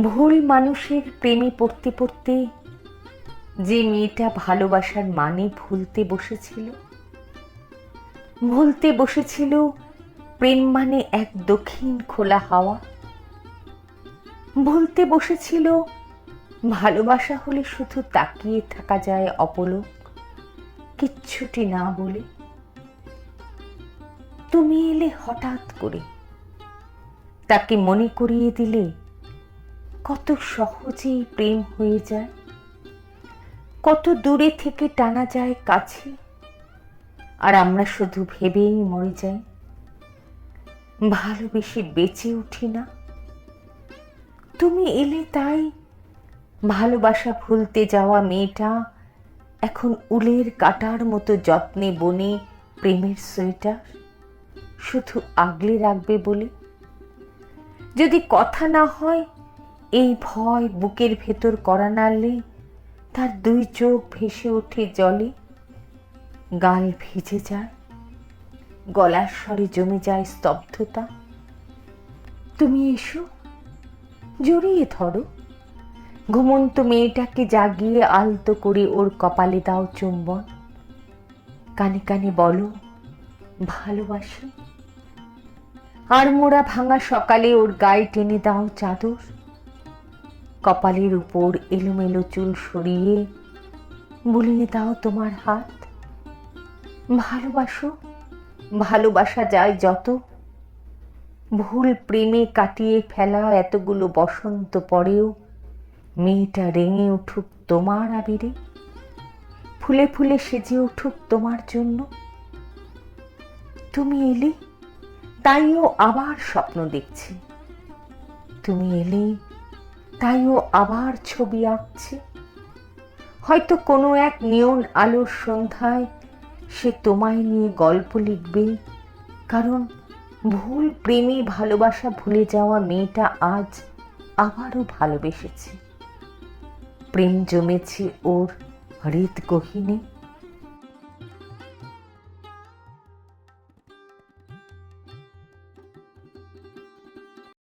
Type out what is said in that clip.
ভুল মানুষের প্রেমে পড়তে পড়তে যে মেয়েটা ভালোবাসার মানে ভুলতে বসেছিল? ভুলতে বসেছিল প্রেম মানে এক দক্ষিণ খোলা হাওয়া। ভুলতে বসেছিল ভালোবাসা হলে শুধু তাকিয়ে থাকা যায় অপলক, কিচ্ছুটি না বলে। তুমি এলে হঠাৎ করে তাকে মনে করিয়ে দিলে কত সহজেই প্রেম হয়ে যায়, কত দূরে থেকে টানা যায় কাছে, আর আমরা শুধু ভেবেই মরে যাই। ভালোবেসে বেঁচে উঠি না। তুমি এলে তাই ভালোবাসা ভুলতে যাওয়া মেয়েটা এখন উলের কাটার মতো যত্নে বনে প্রেমের সোয়েটার, শুধু আগলে রাখবে বলে। যদি কথা না হয় এই ভয় বুকের ভেতর করা নাড়লে তার দুই চোখ ভেসে ওঠে জলে। গাল ভিজে যায়, গলার স্বরে জমে যায় স্তব্ধতা। তুমি এসো, জড়িয়ে ধরো। ঘুমন্ত মেয়েটাকে জাগিয়ে আলতো করে ওর কপালে দাও চুম্বন। কানে কানে বলো, ভালোবাসি। আর মোড়া ভাঙা সকালে ওর গায়ে টেনে দাও চাদর। কপালের উপর এলোমেলো চুল সরিয়ে বুলিয়ে দাও তোমার হাত। ভালোবাসো, ভালোবাসা যায় যত। ভুল প্রেমে কাটিয়ে ফেলা এতগুলো বসন্ত পরেও মেয়েটা রেঙে উঠুক তোমার আবিরে। ফুলে ফুলে সেজে উঠুক তোমার জন্য। তুমি এলে, তাইও আবার স্বপ্ন দেখছি। তুমি এলে তাইও আবার ছবি আঁকছে। হয়তো কোনো এক নিয়ন আলোর সন্ধ্যায় সে তোমায় নিয়ে গল্প লিখবে, কারণ ভুল প্রেমে ভালোবাসা ভুলে যাওয়া মেয়েটা আজ আবারও ভালোবেসেছে। প্রেম জমেছে ওর হৃদ গহিনে